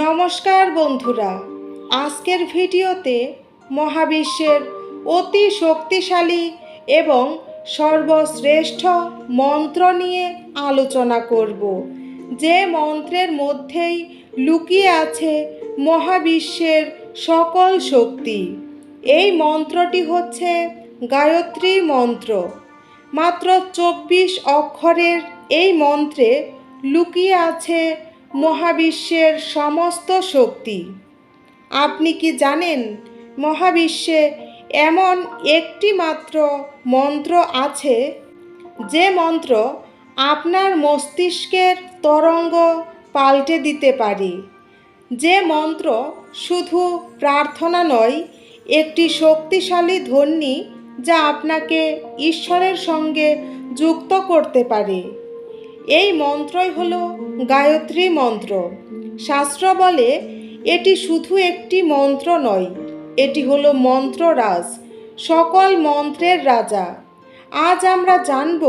নমস্কার বন্ধুরা, আজকের ভিডিওতে মহাবিশ্বের অতি শক্তিশালী এবং সর্বশ্রেষ্ঠ মন্ত্র নিয়ে আলোচনা করব। যে মন্ত্রের মধ্যেই লুকিয়ে আছে মহাবিশ্বের সকল শক্তি। এই মন্ত্রটি হচ্ছে গায়ত্রী মন্ত্র। মাত্র চব্বিশ অক্ষরের এই মন্ত্রে লুকিয়ে আছে মহাবিশ্বের সমস্ত শক্তি। আপনি কি জানেন, মহাবিশ্বে এমন একটি মাত্র মন্ত্র আছে? যে মন্ত্র আপনার মস্তিষ্কের তরঙ্গ পাল্টে দিতে পারে। যে মন্ত্র শুধু প্রার্থনা নয়, একটি শক্তিশালী ধ্বনি যা আপনাকে ঈশ্বরের সঙ্গে যুক্ত করতে পারে। এই মন্ত্রই হলো গায়ত্রী মন্ত্র। শাস্ত্র বলে, এটি শুধু একটি মন্ত্র নয়, এটি হলো মন্ত্ররাজ, সকল মন্ত্রের রাজা। আজ আমরা জানব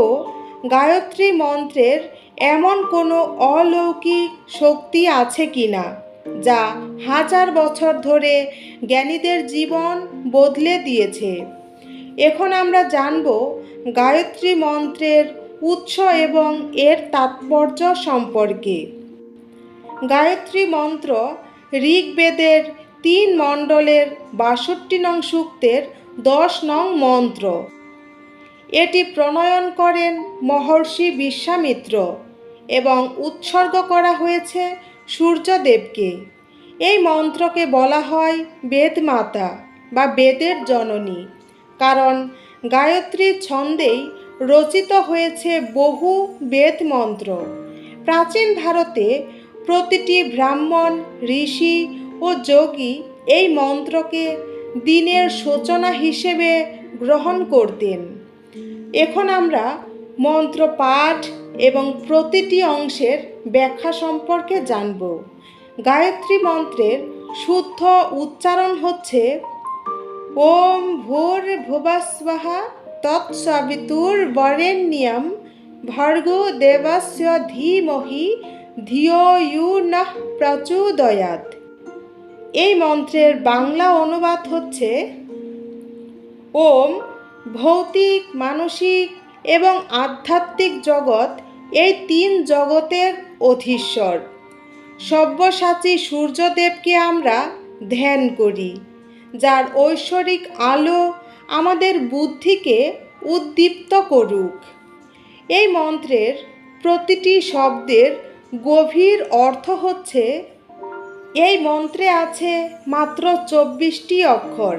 গায়ত্রী মন্ত্রের এমন কোনো অলৌকিক শক্তি আছে কি না যা হাজার বছর ধরে জ্ঞানীদের জীবন বদলে দিয়েছে। এখন আমরা জানব গায়ত্রী মন্ত্রের উৎস এবং এর তাৎপর্য সম্পর্কে। গায়ত্রী মন্ত্র ঋগ্বেদের তিন মণ্ডলের বাষট্টি নং সূক্তের দশ নং মন্ত্র। এটি প্রণয়ন করেন মহর্ষি বিশ্বামিত্র এবং উৎসর্গ করা হয়েছে সূর্যদেবকে। এই মন্ত্রকে বলা হয় বেদমাতা বা বেদের জননী। কারণ গায়ত্রীর ছন্দেই রচিত হয়েছে বহু বেদ মন্ত্র। প্রাচীন ভারতে প্রতিটি ব্রাহ্মণ, ঋষি ও যোগী এই মন্ত্রকে দিনের সূচনা হিসেবে গ্রহণ করতেন। এখন আমরা মন্ত্র পাঠ এবং প্রতিটি অংশের ব্যাখ্যা সম্পর্কে জানব। গায়ত্রী মন্ত্রের শুদ্ধ উচ্চারণ হচ্ছে, ওম ভোর ভুবস্বহা তৎসবিতুর বরেণ্যম ভর্গ দেবস্য ধীমহি ধিয় ইউ নঃ প্রচোদয়াত এই মন্ত্রের বাংলা অনুবাদ হচ্ছে, ওম ভৌতিক, মানসিক এবং আধ্যাত্মিক জগৎ এই তিন জগতের অধীশ্বর। সব্যসাচী সূর্যদেবকে আমরা ধ্যান করি, যার ঐশ্বরিক আলো আমাদের বুদ্ধিকে উদ্দীপ্ত করুক। এই মন্ত্রের প্রতিটি শব্দের গভীর অর্থ হচ্ছে, এই মন্ত্রে আছে মাত্র চব্বিশটি অক্ষর,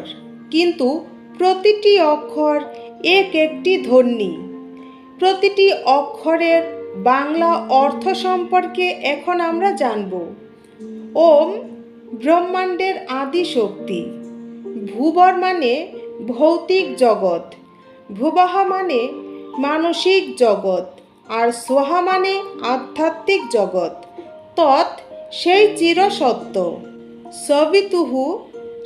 কিন্তু প্রতিটি অক্ষর এক একটি ধ্বনি। প্রতিটি অক্ষরের বাংলা অর্থ সম্পর্কে এখন আমরা জানব। ওম ব্রহ্মাণ্ডের আদি শক্তি ভূবর মানে ভৌতিক জগৎ। ভুবহ মানে মানসিক জগৎ আর সোহা মানে আধ্যাত্মিক জগৎ। তৎ সেই চিরসত্য সবিতুহু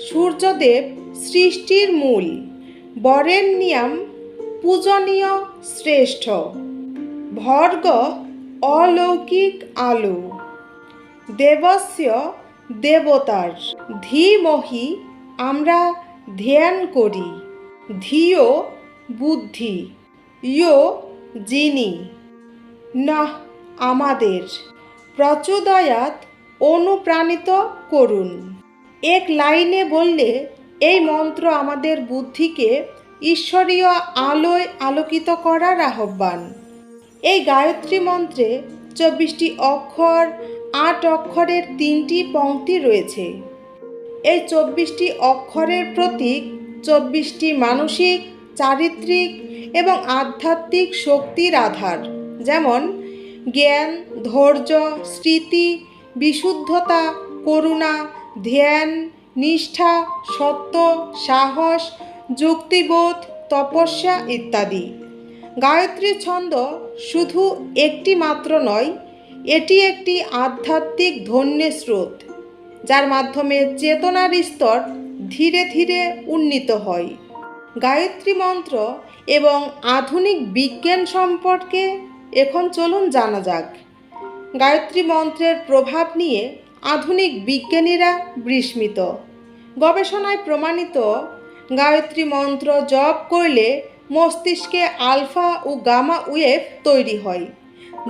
সূর্যদেব সৃষ্টির মূল। বরেণ্যম পূজনীয় শ্রেষ্ঠ। ভর্গ অলৌকিক আলো। দেবস্য দেবতার। ধীমহি আমরা ধ্যান করি। ধিও বুদ্ধি, ইয় যিনি না আমাদের, প্রচোদয়াত অনুপ্রাণিত করুন। এক লাইনে বললে, এই মন্ত্র আমাদের বুদ্ধিকে ঈশ্বরীয় আলোয় আলোকিত করার আহ্বান। এই গায়ত্রী মন্ত্রে চব্বিশটি অক্ষর, আট অক্ষরের তিনটি পংক্তি রয়েছে। এই চব্বিশটি অক্ষরের প্রতীক, চব্বিশটি মানসিক, চারিত্রিক এবং আধ্যাত্মিক শক্তির আধার। যেমন, জ্ঞান, ধৈর্য, স্মৃতি, বিশুদ্ধতা, করুণা, ধ্যান, নিষ্ঠা, সত্য, সাহস, যুক্তিবোধ, তপস্যা ইত্যাদি। গায়ত্রী ছন্দ শুধু একটি মাত্র নয়, এটি একটি আধ্যাত্মিক ধন্যের স্রোত। যার মাধ্যমে চেতনার স্তর ধীরে ধীরে উন্নীত হয়। গায়ত্রী মন্ত্র এবং আধুনিক বিজ্ঞান সম্পর্কে এখন চলুন জানা যাক। গায়ত্রী মন্ত্রের প্রভাব নিয়ে আধুনিক বিজ্ঞানীরা বিস্মিত। গবেষণায় প্রমাণিত, গায়ত্রী মন্ত্র জপ করলে মস্তিষ্কে আলফা ও গামা ওয়েভ তৈরি হয়,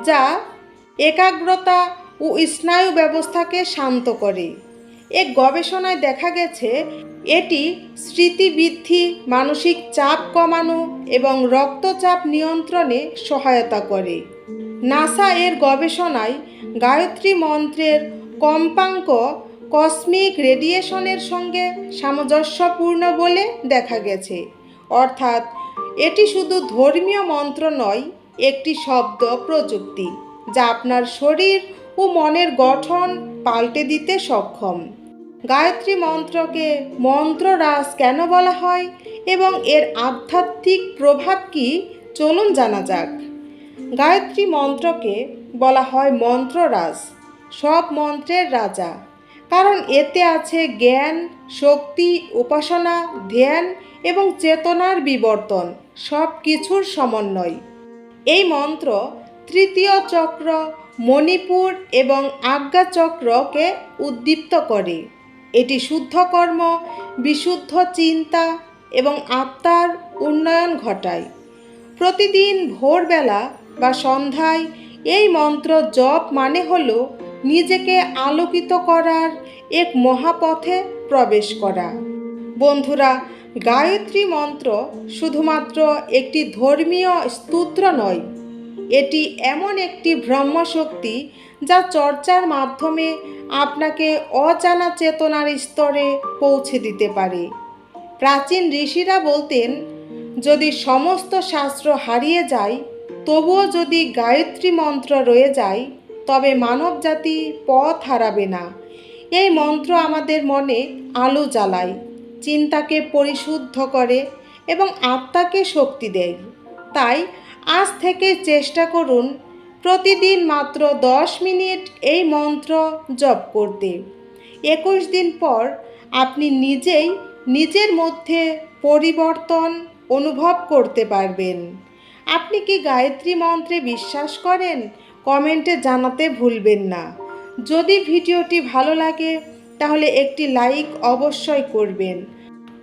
যা একাগ্রতা ও স্নায়ু ব্যবস্থাকে শান্ত করে। এক গবেষণায় দেখা গেছে, এটি স্মৃতিবৃদ্ধি, মানসিক চাপ কমানো এবং রক্তচাপ নিয়ন্ত্রণে সহায়তা করে। নাসা এর গবেষণায় গায়ত্রী মন্ত্রের কম্পাঙ্ক কসমিক রেডিয়েশনের সঙ্গে সামঞ্জস্যপূর্ণ বলে দেখা গেছে। অর্থাৎ, এটি শুধু ধর্মীয় মন্ত্র নয়, একটি শব্দ প্রযুক্তি, যা আপনার শরীর ও মনের গঠন পাল্টে দিতে সক্ষম। গায়ত্রী মন্ত্রকে মন্ত্ররাজ কেন বলা হয় এবং এর আধ্যাত্মিক প্রভাব কি, চলুন জানা যাক। গায়ত্রী মন্ত্রকে বলা হয় মন্ত্ররাজ, সব মন্ত্রের রাজা। কারণ এতে আছে জ্ঞান, শক্তি, উপাসনা, ধ্যান এবং চেতনার বিবর্তন সব কিছুর সমন্বয়। এই মন্ত্র তৃতীয় চক্র মণিপুর এবং আজ্ঞা চক্রকে উদ্দীপ্ত করে। এটি শুদ্ধ কর্ম বিশুদ্ধ চিন্তা এবং আত্মার উন্নয়ন ঘটায়। প্রতিদিন ভোরবেলা বা সন্ধ্যায় এই মন্ত্র জপ মানে হল নিজেকে আলোকিত করার এক মহাপথে প্রবেশ করা। বন্ধুরা, গায়ত্রী মন্ত্র শুধুমাত্র একটি ধর্মীয় স্তোত্র নয় এটি এমন একটি ব্রহ্মশক্তি যা চর্চার মাধ্যমে আপনাকে অজানা চেতনার স্তরে পৌঁছে দিতে পারে। প্রাচীন ঋষিরা বলতেন, যদি সমস্ত শাস্ত্র হারিয়ে যায়, তবুও যদি গায়ত্রী মন্ত্র রয়ে যায়, তবে মানবজাতি পথ হারাবে না। এই মন্ত্র আমাদের মনে আলো জ্বালায়, চিন্তাকে পরিশুদ্ধ করে এবং আত্মাকে শক্তি দেয়। তাই আজ থেকে চেষ্টা করুন প্রতিদিন মাত্র দশ মিনিট এই মন্ত্র জপ করতে। একুশ দিন পর আপনি নিজেই নিজের মধ্যে পরিবর্তন অনুভব করতে পারবেন। আপনি কি গায়ত্রী মন্ত্রে বিশ্বাস করেন? কমেন্টে জানাতে ভুলবেন না। যদি ভিডিওটি ভালো লাগে, তাহলে একটি লাইক অবশ্যই করবেন।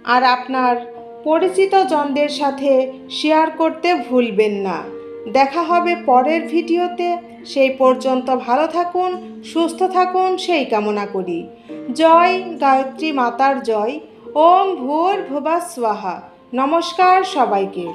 আর আপনার পরিচিত জনদের সাথে শেয়ার করতে ভুলবেন না। দেখা হবে পরের ভিডিওতে। সেই পর্যন্ত ভালো থাকুন, সুস্থ থাকুন, সেই কামনা করি। জয় গায়ত্রী মাতার জয়। ওম ভূর ভুবা স্বাহা। নমস্কার সবাইকে।